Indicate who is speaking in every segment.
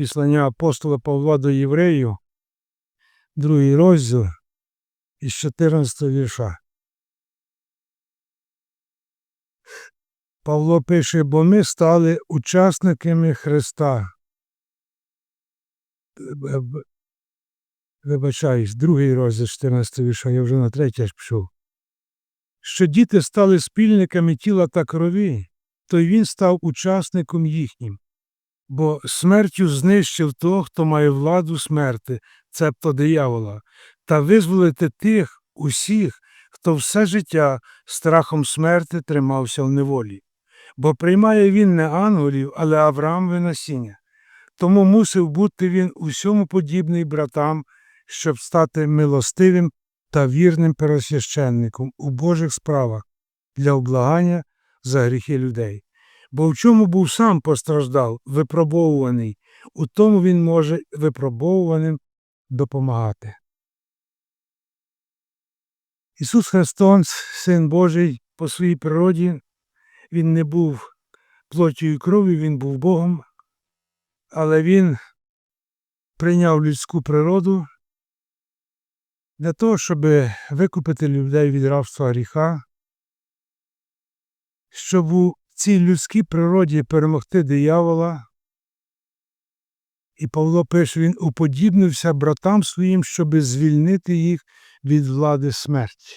Speaker 1: післання апостола Павла до євреїв, другий розділ із 14 вірша. Павло пише, бо ми стали учасниками Христа. Вибачаюсь, другий розділ 14 вірша, я вже на третій аж пішов. Що діти стали спільниками тіла та крові, то й він став учасником їхнім. Бо смертю знищив того, хто має владу смерти, цебто диявола, та визволити тих усіх, хто все життя страхом смерти тримався в неволі. Бо приймає він не ангелів, але Авраамове насіння. Тому мусив бути він усьому подібний братам, щоб стати милостивим та вірним первосвященником у Божих справах для облагання за гріхи людей. Бо в чому був сам постраждав, випробовуваний, у тому він може випробовуваним допомагати. Ісус Христос, Син Божий, по своїй природі, Він не був плоттю і кров'ю, Він був Богом, але Він прийняв людську природу для того, щоб викупити людей від рабства гріха, щоб цій людській природі перемогти диявола. І Павло пише, він уподібнився братам своїм, щоб звільнити їх від влади смерті.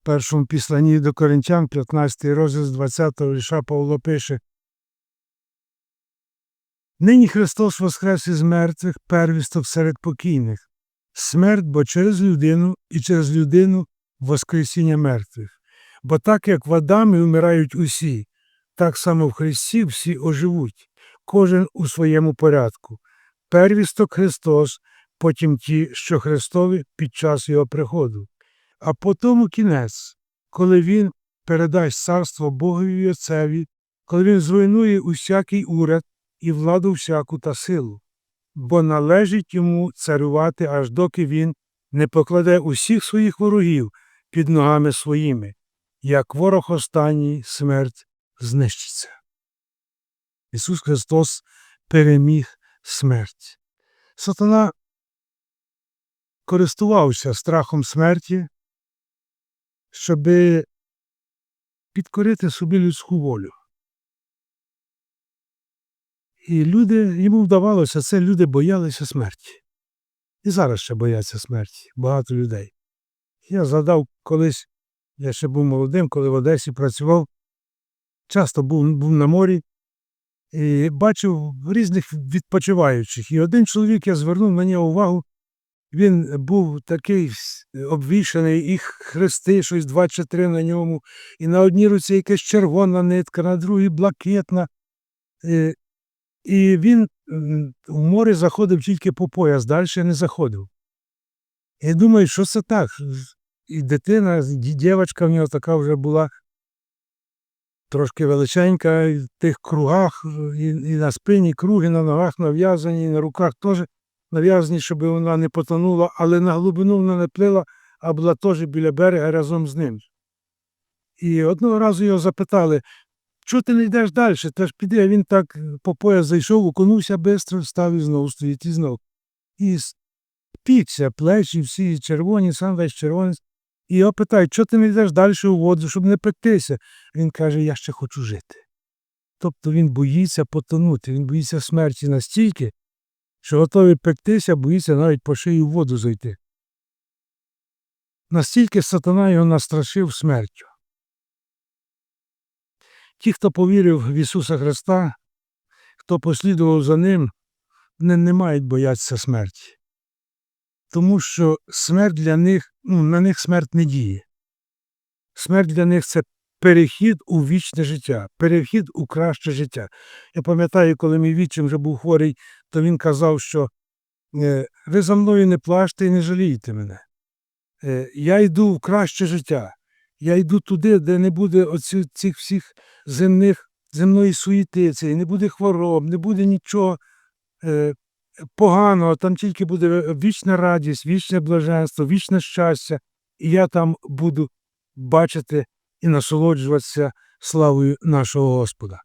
Speaker 1: В першому післанні до Коринтян, 15 розділ з 20 вірша Павло пише Нині Христос воскрес із мертвих первісток серед покійних. Смерть, бо через людину і через людину воскресіння мертвих. Бо так як в Адамі вмирають усі, так само в Христі всі оживуть, кожен у своєму порядку. Первісток Христос, потім ті, що Христові під час Його приходу. А потому кінець, коли Він передасть царство Богові і Отцеві, коли Він зруйнує усякий уряд і владу всяку та силу, бо належить йому царювати, аж доки він не покладе усіх своїх ворогів під ногами своїми, як ворог останній смерть знищиться. Ісус Христос переміг смерть. Сатана користувався страхом смерті, щоб підкорити собі людську волю. І люди, йому вдавалося, це люди боялися смерті. І зараз ще бояться смерті, багато людей. Я згадав колись, я ще був молодим, коли в Одесі працював, часто був, був на морі і бачив різних відпочиваючих. І один чоловік, я звернув нього увагу, він був такий обвішаний, і хрести, щось два чи три на ньому, і на одній руці якась червона нитка, на другій блакитна. Е, І він в море заходив тільки по пояс, далі не заходив. І думаю, що це так? І дитина, дівчинка в нього така вже була трошки величенька, і в тих кругах, і, і на спині круги, на ногах нав'язані, і на руках теж нав'язані, щоб вона не потонула, але на глибину вона не плила, а була теж біля берега разом з ним. І одного разу його запитали, чого ти не йдеш далі? Та ж піди, а він так по пояс зайшов, окунувся швидко, став і знову стоїть і знов. І спікся, плечі всі червоні, сам весь червоний. І його питають, чого ти не йдеш далі у воду, щоб не пектися? Він каже, я ще хочу жити. Тобто він боїться потонути, він боїться смерті настільки, що готовий пектися, боїться навіть по шию в воду зайти. Настільки сатана його настрашив смертю. Ті, хто повірив в Ісуса Христа, хто послідував за Ним, не, не мають боятися смерті. Тому що смерть для них, ну, на них смерть не діє. Смерть для них це перехід у вічне життя, перехід у краще життя. Я пам'ятаю, коли мій вічим вже був хворий, то він казав, що е, ви за мною не плачте і не жалійте мене. Е, я йду в краще життя. Я йду туди, де не буде оці, цих всіх земних, земної суєти, не буде хвороб, не буде нічого е, поганого, там тільки буде вічна радість, вічне блаженство, вічне щастя, і я там буду бачити і насолоджуватися славою нашого Господа.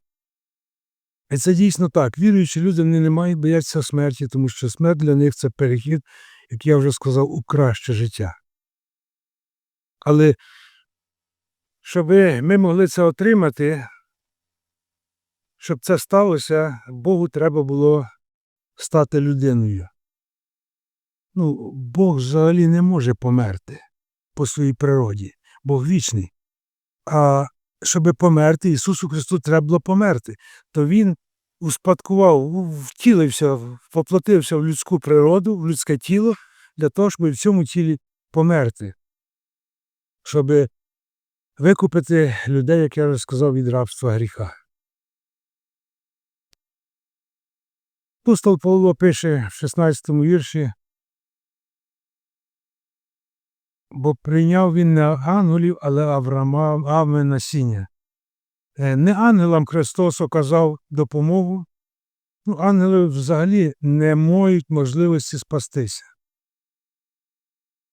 Speaker 1: І це дійсно так. Віруючі люди вони не мають боятися смерті, тому що смерть для них це перехід, як я вже сказав, у краще життя. Але щоб ми могли це отримати, щоб це сталося, Богу треба було стати людиною. Ну, Бог взагалі не може померти по своїй природі. Бог вічний. А щоб померти, Ісусу Христу треба було померти, то Він успадкував, втілився, поплатився в людську природу, в людське тіло, для того, щоб в цьому тілі померти, щоб викупити людей, як я вже сказав, від рабства гріха. Апостол Павло пише в 16 вірші, бо прийняв він не ангелів, але Авраама Авме насіння. Е, Не ангелам Христос оказав допомогу, ну, ангели взагалі не мають можливості спастися.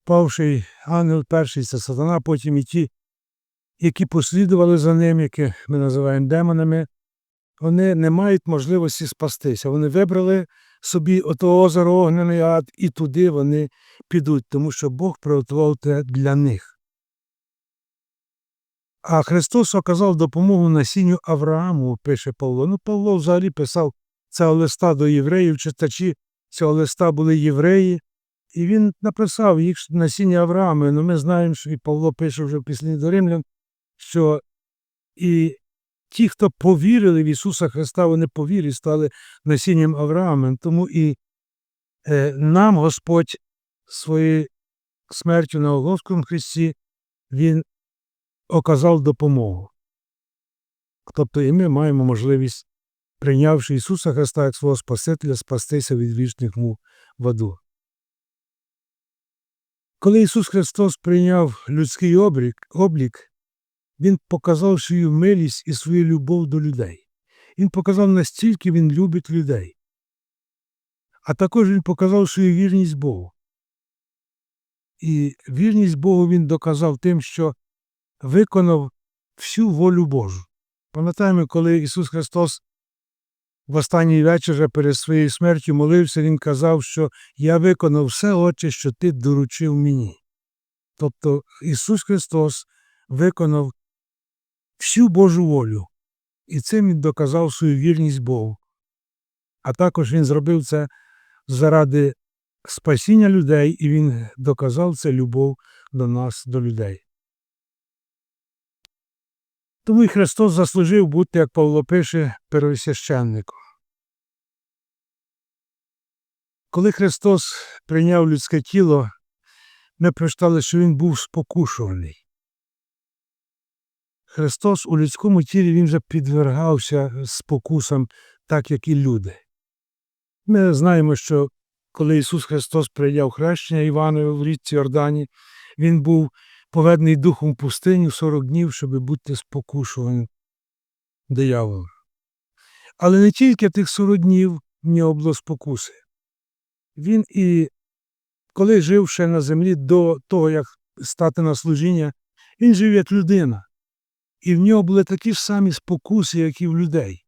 Speaker 1: Павший ангел перший це сатана, потім і ті, які послідували за ним, яких ми називаємо демонами, вони не мають можливості спастися. Вони вибрали собі ото озеро огнений ад, і туди вони підуть, тому що Бог приготував те для них. А Христос оказав допомогу насінню Аврааму, пише Павло. Ну, Павло взагалі писав цього листа до євреїв, читачі цього листа були євреї, і він написав їх насіння Авраама. Ну, ми знаємо, що і Павло пише вже в післі до римлян, що і ті, хто повірили в Ісуса Христа, вони по стали насінням Авраама. Тому і е, нам Господь своєю смертю на Оголовському Христі, Він оказав допомогу. Тобто і ми маємо можливість, прийнявши Ісуса Христа як свого Спасителя, спастися від вічних мук в аду. Коли Ісус Христос прийняв людський облік, облік, Він показав свою милість і свою любов до людей. Він показав, настільки Він любить людей. А також Він показав свою вірність Богу. І вірність Богу Він доказав тим, що виконав всю волю Божу. Пам'ятаємо, коли Ісус Христос в останній вечір перед своєю смертю молився, Він казав, що я виконав все, Отче, що Ти доручив мені. Тобто Ісус Христос виконав всю Божу волю, і цим Він доказав свою вірність Богу. А також Він зробив це заради спасіння людей, і Він доказав це любов до нас, до людей. Тому і Христос заслужив бути, як Павло пише, первосвященником. Коли Христос прийняв людське тіло, ми прочитали, що Він був спокушуваний. Христос у людському тілі Він вже підвергався спокусам, так як і люди. Ми знаємо, що коли Ісус Христос прийняв хрещення Іванове в річці Йордані, Він був поведений духом в пустиню 40 днів, щоб бути спокушуваним дияволом. Але не тільки тих 40 днів в нього було спокуси. Він і коли жив ще на землі до того, як стати на служіння, він жив як людина. І в нього були такі ж самі спокуси, як і в людей.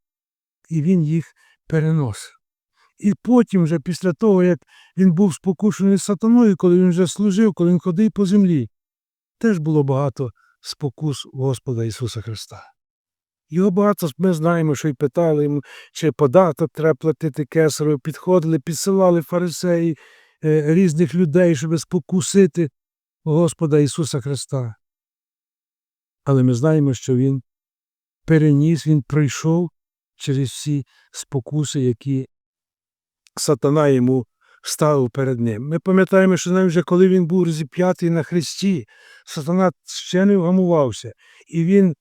Speaker 1: І він їх переносив. І потім, вже після того, як він був спокушений сатаною, коли він вже служив, коли він ходив по землі, теж було багато спокус Господа Ісуса Христа. Його багато ми знаємо, що й питали йому, чи податок треба платити кесарю, підходили, підсилали фарисеї е, різних людей, щоб спокусити Господа Ісуса Христа. Але ми знаємо, що Він переніс, Він пройшов через всі спокуси, які сатана йому ставив перед ним. Ми пам'ятаємо, що навіть вже коли він був розіп'ятий на хресті, сатана ще не вгамувався, і він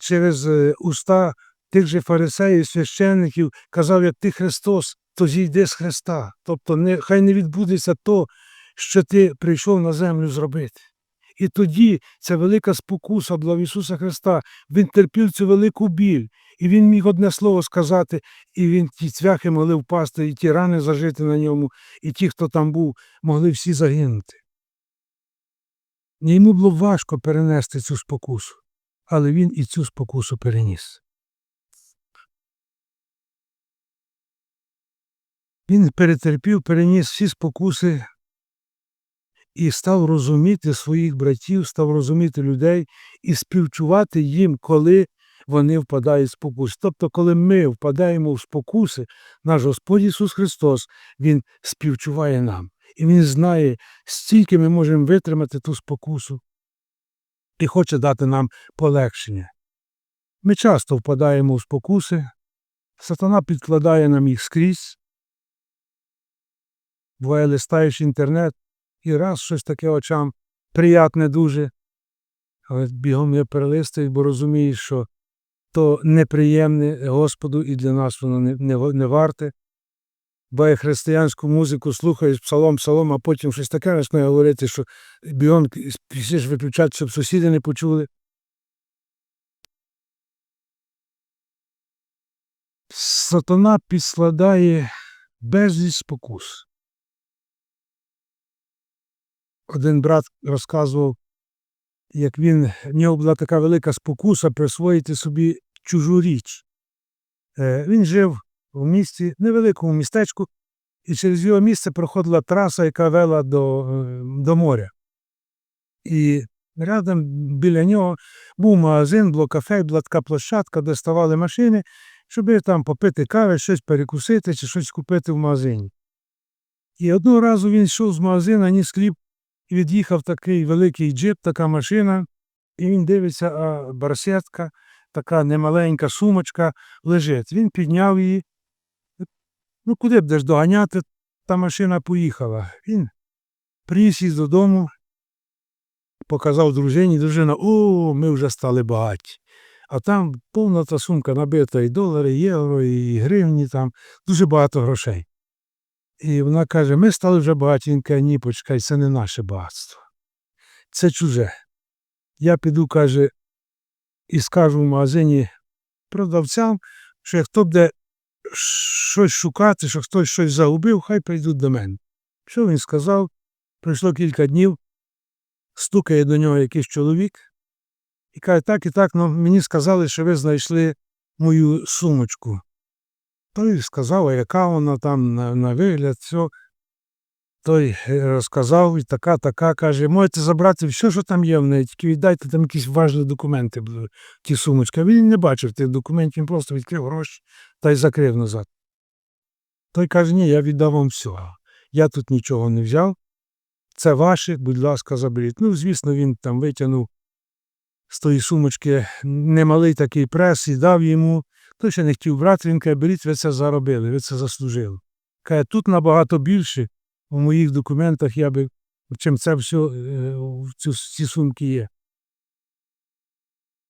Speaker 1: через е, уста тих же фарисеїв, священників казав, як ти Христос, то зійди з Христа. Тобто не, хай не відбудеться то, що ти прийшов на землю зробити. І тоді ця велика спокуса була в Ісуса Христа. Він терпів цю велику біль, і він міг одне слово сказати, і він ті цвяхи могли впасти, і ті рани зажити на ньому, і ті, хто там був, могли всі загинути. Йому було важко перенести цю спокусу, але він і цю спокусу переніс. Він перетерпів, переніс всі спокуси і став розуміти своїх братів, став розуміти людей і співчувати їм, коли вони впадають в спокуси. Тобто, коли ми впадаємо в спокуси, наш Господь Ісус Христос, Він співчуває нам. І Він знає, стільки ми можемо витримати ту спокусу і хоче дати нам полегшення. Ми часто впадаємо в спокуси, сатана підкладає нам їх скрізь. Буває, листаєш інтернет і раз щось таке очам приятне дуже, але бігом не перелистуєш, бо розумієш, що то неприємне Господу і для нас воно не, не, не варте. Буває християнську музику слухаєш псалом, псалом, а потім щось таке почне говорити, що бігом пішиш виключати, щоб сусіди не почули. Сатана підскладає безліч спокус. Один брат розказував, як він, в нього була така велика спокуса присвоїти собі чужу річ. Е, Він жив в місті, невеликому містечку, і через його місце проходила траса, яка вела до, е, до моря. І рядом біля нього був магазин, було кафе, була така площадка, де ставали машини, щоб там попити кави, щось перекусити чи щось купити в магазині. І одного разу він йшов з магазина, ніс хліб, і від'їхав такий великий джип, така машина, і він дивиться, а барсетка, така немаленька сумочка лежить. Він підняв її. Ну, куди будеш доганяти, та машина поїхала. Він приніс її додому, показав дружині, дружина, о, ми вже стали багаті. А там повна та сумка набита і долари, і євро, і гривні, там дуже багато грошей. І вона каже: ми стали вже багаті. Він каже, ні, почекай, це не наше багатство. Це чуже. Я піду, каже, і скажу в магазині продавцям, що як хто буде щось шукати, що хтось щось загубив, хай прийдуть до мене. Що він сказав? Пройшло кілька днів, стукає до нього якийсь чоловік і каже, так і так, ну, мені сказали, що ви знайшли мою сумочку. Той сказав, яка вона там на, вигляд, все. Той розказав, і така, така, каже, можете забрати все, що там є в неї, тільки віддайте там якісь важливі документи ті сумочки. Він не бачив тих документів, він просто відкрив гроші та й закрив назад. Той каже, ні, я віддав вам все. Я тут нічого не взяв. Це ваше, будь ласка, заберіть. Ну, звісно, він там витягнув з тої сумочки немалий такий прес і дав йому. Той ще не хотів брати, він каже, беріть, ви це заробили, ви це заслужили. Каже, тут набагато більше у моїх документах я би, чим це все в ці сумки є.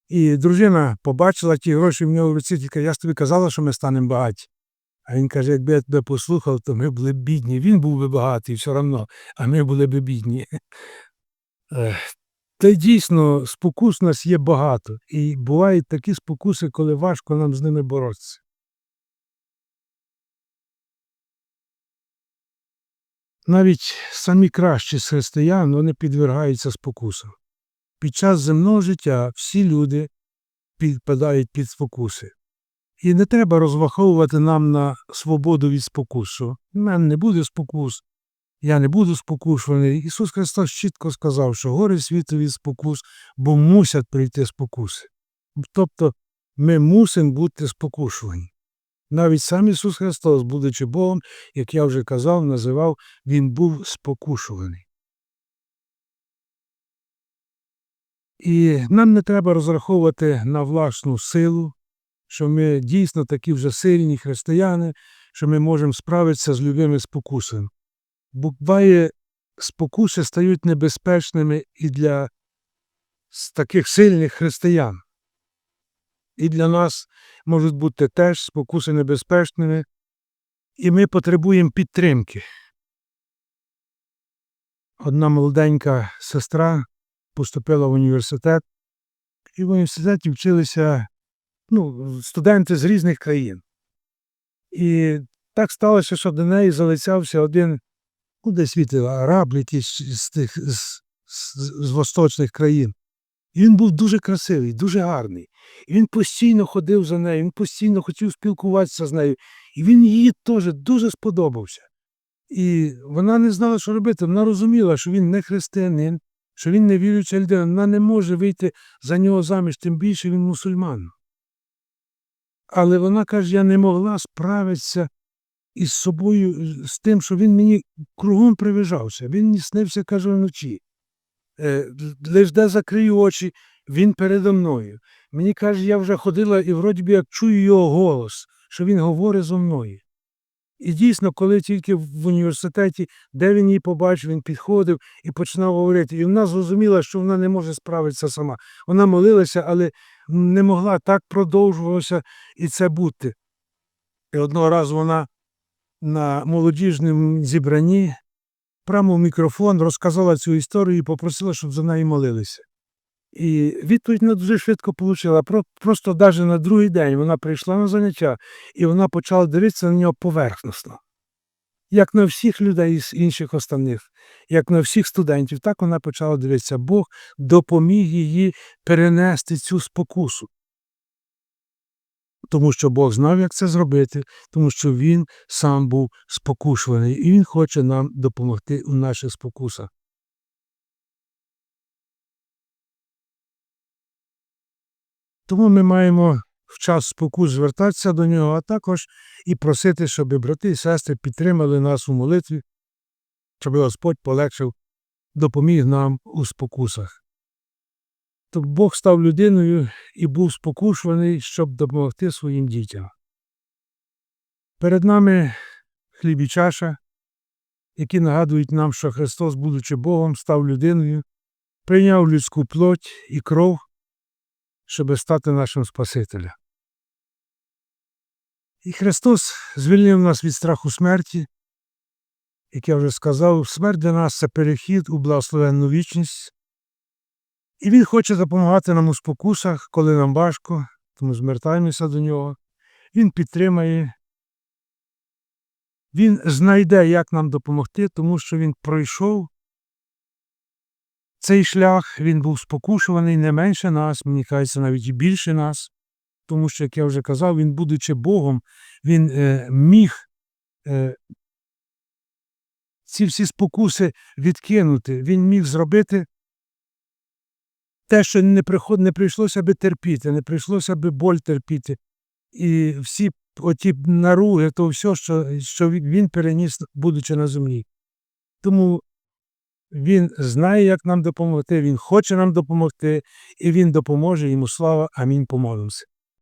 Speaker 1: І дружина побачила ті гроші в нього в руці, каже, я ж тобі казала, що ми станемо багаті. А він каже, якби я тебе послухав, то ми були б бідні. Він був би багатий все одно, а ми були б бідні. Та й дійсно, спокус у нас є багато. І бувають такі спокуси, коли важко нам з ними боротися. Навіть самі кращі з християн вони підвергаються спокусам. Під час земного життя всі люди підпадають під спокуси. І не треба розраховувати нам на свободу від спокусу. У мене не буде спокус, я не буду спокушуваний. Ісус Христос чітко сказав, що гори світу від спокус, бо мусять прийти спокуси. Тобто ми мусимо бути спокушувані. Навіть сам Ісус Христос, будучи Богом, як я вже казав, називав, Він був спокушуваний. І нам не треба розраховувати на власну силу, що ми дійсно такі вже сильні християни, що ми можемо справитися з любими спокусами. Буває, спокуси стають небезпечними і для таких сильних християн. І для нас можуть бути теж спокуси небезпечними, і ми потребуємо підтримки. Одна молоденька сестра поступила в університет, і в університеті вчилися ну, студенти з різних країн. І так сталося, що до неї залицявся один, ну, десь від араб, з тих з, з, з восточних країн. І він був дуже красивий, дуже гарний. І він постійно ходив за нею, він постійно хотів спілкуватися з нею. І він їй теж дуже сподобався. І вона не знала, що робити. Вона розуміла, що він не християнин, що він не віруюча людина. Вона не може вийти за нього заміж, тим більше він мусульман. Але вона каже, я не могла справитися із собою, з тим, що він мені кругом привижався. Він мені снився, каже, вночі. Е, лиш де закрию очі, він передо мною. Мені каже, я вже ходила і вроді би як чую його голос, що він говорить зо мною. І дійсно, коли тільки в університеті, де він її побачив, він підходив і починав говорити. І вона зрозуміла, що вона не може справитися сама. Вона молилася, але не могла так продовжувалося і це бути. І одного разу вона на молодіжному зібранні прямо в мікрофон розказала цю історію і попросила, щоб за неї молилися. І відповідь вона дуже швидко отримала. Просто навіть на другий день вона прийшла на заняття і вона почала дивитися на нього поверхносно. Як на всіх людей з інших останніх, як на всіх студентів, так вона почала дивитися. Бог допоміг її перенести цю спокусу. Тому що Бог знав, як це зробити, тому що Він сам був спокушуваний, і Він хоче нам допомогти у наших спокусах. Тому ми маємо в час спокус звертатися до нього, а також і просити, щоб брати і сестри підтримали нас у молитві, щоб Господь полегшив, допоміг нам у спокусах. То Бог став людиною і був спокушуваний, щоб допомогти своїм дітям. Перед нами хліб і чаша, які нагадують нам, що Христос, будучи Богом, став людиною, прийняв людську плоть і кров, щоб стати нашим Спасителем. І Христос звільнив нас від страху смерті, як я вже сказав, смерть для нас це перехід у благословенну вічність. І Він хоче допомагати нам у спокусах, коли нам важко, тому звертаємося до нього. Він підтримає, він знайде, як нам допомогти, тому що він пройшов цей шлях, він був спокушуваний не менше нас, мені кажеться, навіть і більше нас, тому що, як я вже казав, він, будучи Богом, він е, міг е, ці всі спокуси відкинути, він міг зробити те, що не приход, не прийшлося би терпіти, не прийшлося би боль терпіти. І всі оті наруги, то все, що, що він переніс, будучи на землі. Тому він знає, як нам допомогти, він хоче нам допомогти, і він допоможе йому слава. Амінь. Помолимося.